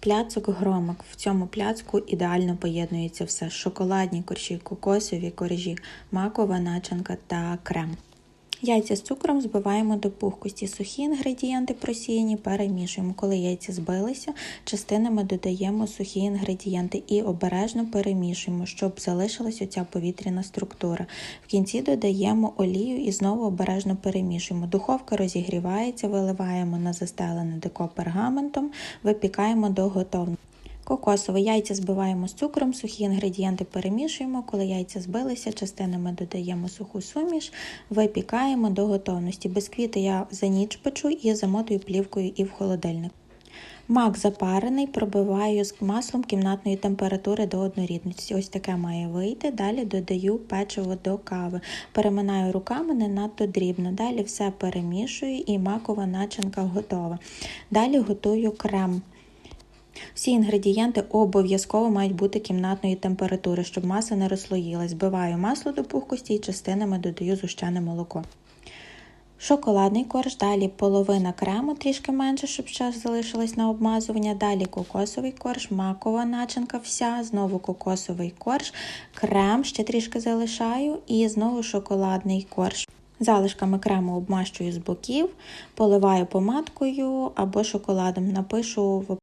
Пляцок громик. В цьому пляцку ідеально поєднується все: шоколадні коржі, кокосові коржі, макова начинка та крем. Яйця з цукром збиваємо до пухкості. Сухі інгредієнти просіяні перемішуємо. Коли яйця збилися, частинами додаємо сухі інгредієнти і обережно перемішуємо, щоб залишилась оця повітряна структура. В кінці додаємо олію і знову обережно перемішуємо. Духовка розігрівається, виливаємо на застелене деко пергаментом, випікаємо до готовності. Кокосове яйця збиваємо з цукром, сухі інгредієнти перемішуємо. Коли яйця збилися, частинами додаємо суху суміш, випікаємо до готовності. Бисквіти я за ніч печу і замотую плівкою і в холодильник. Мак запарений, пробиваю з маслом кімнатної температури до однорідності. Ось таке має вийти. Далі додаю печиво до кави. Переминаю руками не надто дрібно. Далі все перемішую і макова начинка готова. Далі готую крем. Всі інгредієнти обов'язково мають бути кімнатної температури, щоб маса не розслоїлась. Збиваю масло до пухкості і частинами додаю згущене молоко. Шоколадний корж, далі половина крему, трішки менше, щоб час залишилось на обмазування. Далі кокосовий корж, макова начинка вся, знову кокосовий корж, крем, ще трішки залишаю, і знову шоколадний корж. Залишками крему обмащую з боків, поливаю помадкою або шоколадом. Напишу в